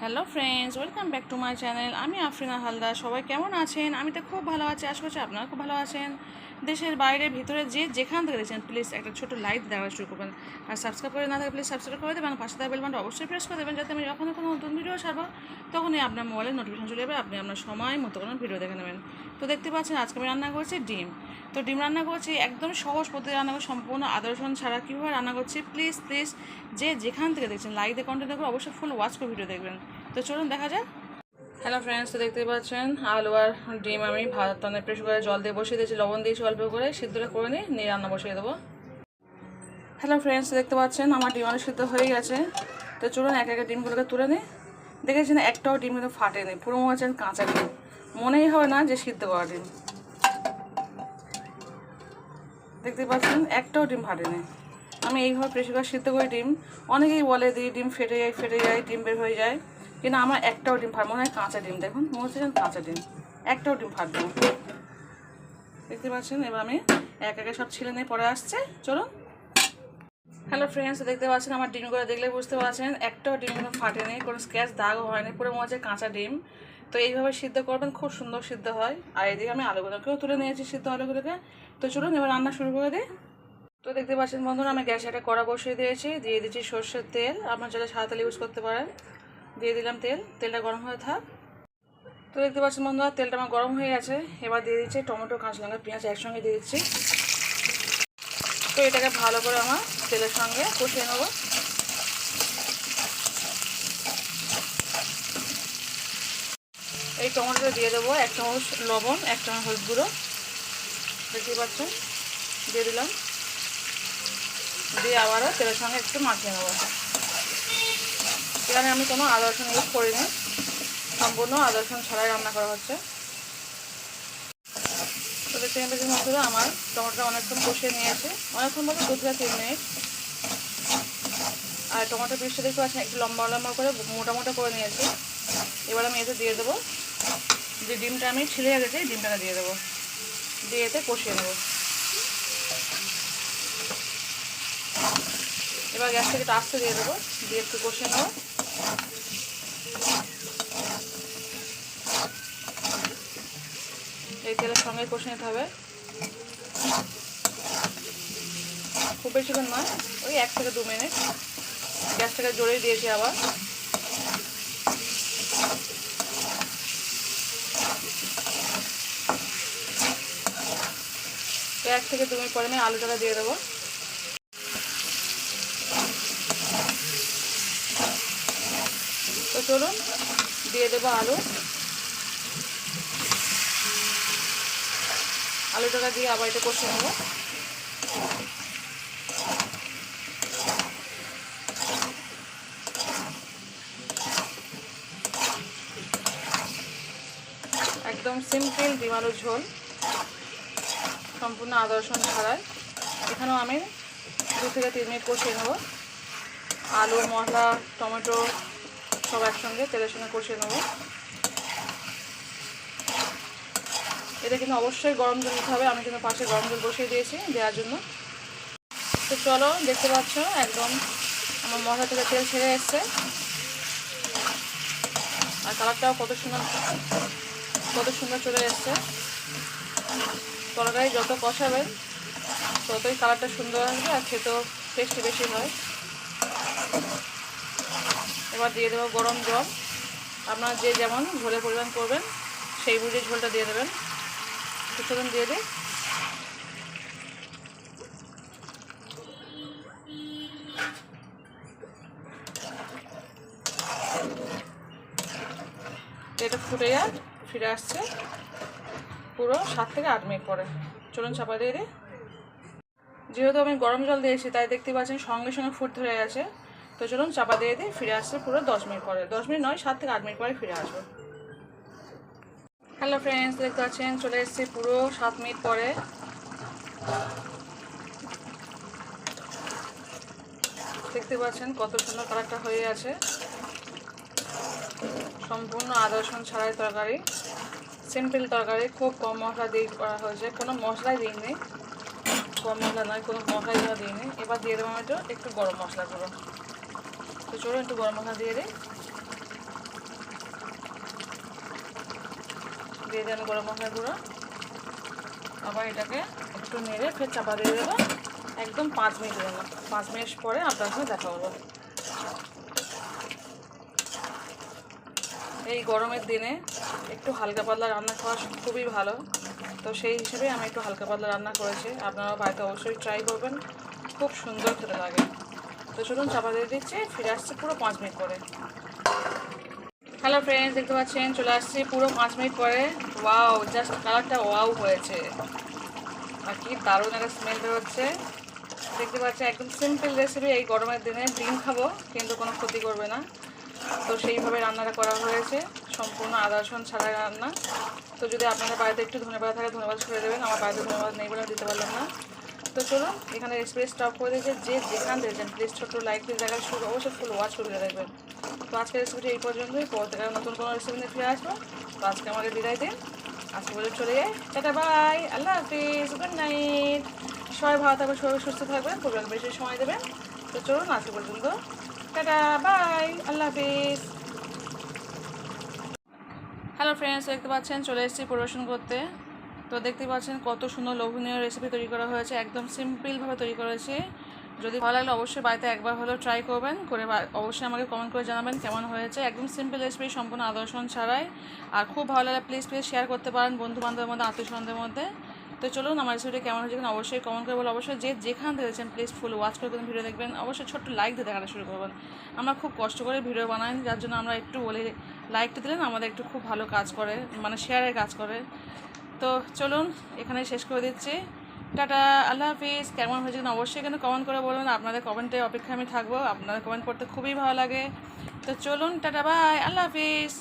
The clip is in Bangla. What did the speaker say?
Hello friends welcome back to my channel আমি আফরিনা হালদার। সবাই কেমন আছেন? আমি তো খুব ভালো আছি। আশা করছি আপনারা খুব ভালো আছেন। দেশের বাইরে, ভিতরে যে যেখান থেকে দেখছেন প্লিজ একটা ছোটো লাইক দেওয়া শুরু করবেন। আর সাবস্ক্রাইব করে না থাকে প্লিজ সাবস্ক্রাইব করে দেবেন, পাশে থাকা বেলবানটা অবশ্যই প্রেস করে দেবেন, যাতে আমি যখন কোনো নতুন ভিডিও ছাড়বো, তখনই আপনার মোবাইলে নোটিফিকেশন চলে যাবে, আপনি আপনার সময় মতো কোনো ভিডিও দেখে নেবেন। তো দেখতে পাচ্ছেন, আজকে আমি রান্না করছি ডিম। তো ডিম রান্না করছি, একদম সহজ পদ্ধতি রান্না করছি, সম্পূর্ণ আদর্শন ছাড়া কীভাবে রান্না করছি প্লিজ প্লিজ যে যেখান থেকে দেখছেন লাইক দিয়ে কন্টেন্ট দেখবেন, অবশ্যই ফুল ওয়াচ করে ভিডিও দেখবেন। তো চলুন, দেখা যাক। হ্যালো ফ্রেন্ডস তো দেখতে পাচ্ছেন, আলু আর ডিম আমি ভাত টানে প্রেশার করে জল দিয়ে বসিয়ে দিয়েছি, লবণ দিয়েছি অল্প করে, সিদ্ধটা করে নিই নিয়ে রান্না বসিয়ে দেবো। হ্যালো ফ্রেন্ডস দেখতে পাচ্ছেন, আমার ডিম অনেক সিদ্ধ হয়ে গেছে। তো চলুন এক এক ডিমগুলোকে তুলে নিই। দেখেছেন, একটাও ডিম কিন্তু ফাটে ফাটেনি, পুরো মনে কাঁচা ডিম। মনেই হবে না যে সিদ্ধ করা ডিম। দেখতে পাচ্ছেন, একটাও ডিম ফাটে ফাটেনি। আমি এইভাবে প্রেশার সিদ্ধ করি ডিম। অনেকেই বলে দিই, ডিম ফেটে যায় ফেটে যায়, ডিম বের হয়ে যায়। কিন্তু আমার একটাও ডিম ফাট মনে হয় কাঁচা ডিম, দেখুন, মনে হচ্ছে কাঁচা ডিম। একটাও ডিম ফাটবে। দেখতে পাচ্ছেন, এবার আমি এক একে সব ছিলে নিয়ে পরে আসছে। চলুন। হ্যালো ফ্রেন্ডস দেখতে পাচ্ছেন, আমার ডিমগুলো দেখলে বুঝতে পারছেন, একটাও ডিম কোনো ফাটেনি, কোনো স্ক্যাচ দাগও হয়নি, পুরো মনে কাঁচা ডিম। তো এইভাবে সিদ্ধ করবেন, খুব সুন্দর সিদ্ধ হয়। আর এদিকে আমি আলুগুলোকেও তুলে নিয়েছি সিদ্ধ আলুগুলোকে। তো চলুন, এবার রান্না শুরু করে দিই। তো দেখতে পাচ্ছেন বন্ধুরা, আমি গ্যাসে একটা কড়া বসিয়ে দিয়েছি, দিয়ে দিচ্ছি সর্ষের তেল। আপনার যেটা সাদা তেল ইউজ করতে পারেন। দিয়ে দিলাম তেল। তেলটা গরম হয়ে থাক। তো দেখতে পাচ্ছেন বন্ধুরা, তেলটা আমার গরম হয়ে গেছে। এবার দিয়ে দিচ্ছি টমেটো, কাঁচা লঙ্কা, পেঁয়াজ একসঙ্গে দিয়ে দিচ্ছি। তো এটাকে ভালো করে আমার তেলের সঙ্গে কষিয়ে নেব। এই টমেটোটা দিয়ে দেবো এক চামচ লবণ, এক চামচ হলুদ গুঁড়ো। দেখতে পাচ্ছেন? দিয়ে দিলাম। দিয়ে আবারও তেলের সঙ্গে একটু মাখিয়ে নেব। এখানে আমি কোনো আদা রসুন ইউজ করিনি। সম্পূর্ণ আদা রসুন ছাড়াই রান্না করা হচ্ছে। তো দেখতে পেয়েছি মধ্যে আমার টমেটোটা অনেকক্ষণ কষিয়ে নিয়েছে। অনেকক্ষণ বলতে দু থেকে তিন মিনিট। আর টমেটো পিসটা দেখতে পাচ্ছেন, একটু লম্বা লম্বা করে মোটা মোটা করে নিয়েছি। এবার আমি এতে দিয়ে দেবো যে ডিমটা আমি ছিলে রেখেছি, ডিমটাকে দিয়ে দেবো। দিয়ে এতে কষিয়ে নেব। এবার গ্যাস থেকে একটু আস্তে দিয়ে দেবো, দিয়ে একটু কষিয়ে নেব। এই তেলের সঙ্গে কষে নিতে হবে। খুব বেশিক্ষণ নয়, ওই এক থেকে দু মিনিট। গ্যাসটাকে জোরেই দিয়েছি আবার। এক থেকে দু মিনিট পরে আমি আলুটাকে দিয়ে দেবো। চলুন দিয়ে দেবো আলু। আলুটাকে দিয়ে আবার এটা কষে নেব। একদম সিম্পল ডিম আলুর ঝোল, সম্পূর্ণ আদর্শন ছাড়াই। এখানেও আমি দু থেকে তিন মিনিট কষিয়ে নেব। আলু, মশলা, টমেটো সব একসঙ্গে তেলের সঙ্গে কষিয়ে নেব। এটা কিন্তু অবশ্যই গরম জল দিতে হবে। আমি কিন্তু পাশে গরম জল বসিয়ে দিয়েছি দেওয়ার জন্য। তো চলো, দেখতে পাচ্ছ একদম আমার মশলা থেকে তেল ছেড়ে এসছে। আর কালারটাও কত সুন্দর কত সুন্দর চলে এসছে। তরকারি যত কষাবেন, ততই কালারটা সুন্দর আসবে আর খেতেও টেস্টি বেশি হয়। এবার দিয়ে দেবো গরম জল। আপনারা যে যেমন ঝোলের পরিমাণ করবেন, সেই বুঝে ঝোলটা দিয়ে দেবেন। কিছুক্ষণ দিয়ে দিই। এটা ফুটে যায় ফিরে আসছে পুরো সাত থেকে আট মিনিট পরে। চলুন চাপা দিয়ে দিই। যেহেতু আমি গরম জল দিয়েছি, তাই দেখতে পাচ্ছেন সঙ্গে সঙ্গে ফুট ধরে গেছে। তো চলুন চাপা দিয়ে দিয়ে ফিরে আসছে পুরো দশ মিনিট পরে। দশ মিনিট নয়, সাত থেকে আট মিনিট পরে ফিরে আসব। হ্যালো ফ্রেন্ডস দেখতে পাচ্ছেন, চলে এসেছি পুরো সাত মিনিট পরে। দেখতে পাচ্ছেন কত সুন্দর কালারটা হয়ে আছে। সম্পূর্ণ আদা রসুন ছাড়াই তরকারি। সিম্পল তরকারি, খুব কম মশলা দিয়ে করা হয়েছে। কোনো মশলাই দিইনি। কম মশলা নয়, কোনো মশলাই দেওয়া দিইনি। এবার দিয়ে দেবো আমি একটু একটু গরম মশলা গুঁড়ো। তো চলুন একটু গরম মশলা দিয়ে দিই। দিয়ে দেন গরম মশলা গুঁড়ো। আবার এটাকে একটু নেড়ে ফের চাপা দিয়ে দেবো। একদম পাঁচ মিনিট দেবো পাঁচ মিনিট পরে আপনার সঙ্গে দেখা হলো এই গরমের দিনে একটু হালকা পাতলা রান্না খাওয়া খুবই ভালো। তো সেই হিসেবে আমি একটু হালকা পাতলা রান্না করেছি। আপনারা বাড়িতে অবশ্যই ট্রাই করবেন। খুব সুন্দর খেতে লাগে। তো চলুন চাপা দিয়ে দিচ্ছি, ফিরে আসছি পুরো পাঁচ মিনিট পরে। হ্যালো ফ্রেন্ডস দেখতে পাচ্ছেন, চলে আসছি পুরো পাঁচ মিনিট পরে। ওয়াও জাস্ট কালারটা ওয়াও হয়েছে। আর কি দারুণ একটা স্মেল বেরোচ্ছে। দেখতে পাচ্ছি একদম সিম্পল রেসিপি এই গরমের দিনে। ডিম খাব, কিন্তু কোনো ক্ষতি করবে না। তো সেইভাবে রান্নাটা করা হয়েছে। সম্পূর্ণ আদা ছাড়া রান্না। তো যদি আপনাদের বাড়িতে একটু ধনেপাতা থাকে ধন্যবাদ ছড়িয়ে দেবেন। আমার বাড়িতে ধন্যবাদ নেই বলে দিতে পারলাম না। তো চলুন, এখানে রেসিপি স্টপ করে দিয়েছে। যে যেখান দেখছেন প্লিজ ছোট্ট লাইক দিয়ে জায়গায় শুরু অবশ্যই ফুল ওয়াচ করে দেখবেন। তো আজকের রেসিপিটি এই পর্যন্তই। পরবর্তীকালে নতুন কোনো রেসিপি নিয়ে ফিরে আসব। তো আজকে আমাকে বিদায় দিন। আজকে বলে চলে যাই। টাটা বাই আল্লাহ হাফিজ। গুড নাইট সবাই ভালো থাকবেন, সবাই সুস্থ থাকবেন। পরিবারকে বেশি সময় দেবেন। তো চলুন, আজকে পর্যন্ত। টাটা বাই আল্লাহ হাফিজ। হ্যালো ফ্রেন্ডস দেখতে পাচ্ছেন, চলে এসেছি পরিবেশন করতে। তো দেখতে পাচ্ছেন কত সুন্দর লোভনীয় রেসিপি তৈরি করা হয়েছে, একদম সিম্পলভাবে তৈরি করেছি যদি ভালো লাগলে অবশ্যই বাড়িতে একবার হলেও ট্রাই করবেন, করে অবশ্যই আমাকে কমেন্ট করে জানাবেন কেমন হয়েছে। একদম সিম্পল রেসিপি সম্পূর্ণ আদর্শন ছাড়াই। আর খুব ভালো লাগলে প্লিজ প্লিজ শেয়ার করতে পারেন বন্ধু বান্ধবের মধ্যে আত্মীয় স্বজনদের মধ্যে। তো চলুন আমার রেসিপিটা কেমন হয়েছে অবশ্যই কমেন্ট করে বলে অবশ্যই যে যেখান দেখছেন প্লিজ ফুল ওয়াচ করে কোনো ভিডিও দেখবেন। অবশ্যই ছোট্ট লাইক দিয়ে দেখাটা শুরু করবেন। আমরা খুব কষ্ট করে ভিডিও বানাই, যার জন্য আমরা একটু বলি লাইকটা দিলেন আমাদের একটু খুব ভালো কাজ করে মানে শেয়ারের কাজ করে। তো চলুন এখানে শেষ করে দিচ্ছি। টাটা, আল্লাহ হাফিজ। কেমন হয়েছে কিনা অবশ্যই এখানে কমেন্ট করে বলুন। আপনাদের কমেন্টে অপেক্ষা আমি থাকব। আপনাদের কমেন্ট করতে খুবই ভালো লাগে। তো চলুন, টাটা বাই আল্লাহ হাফিজ।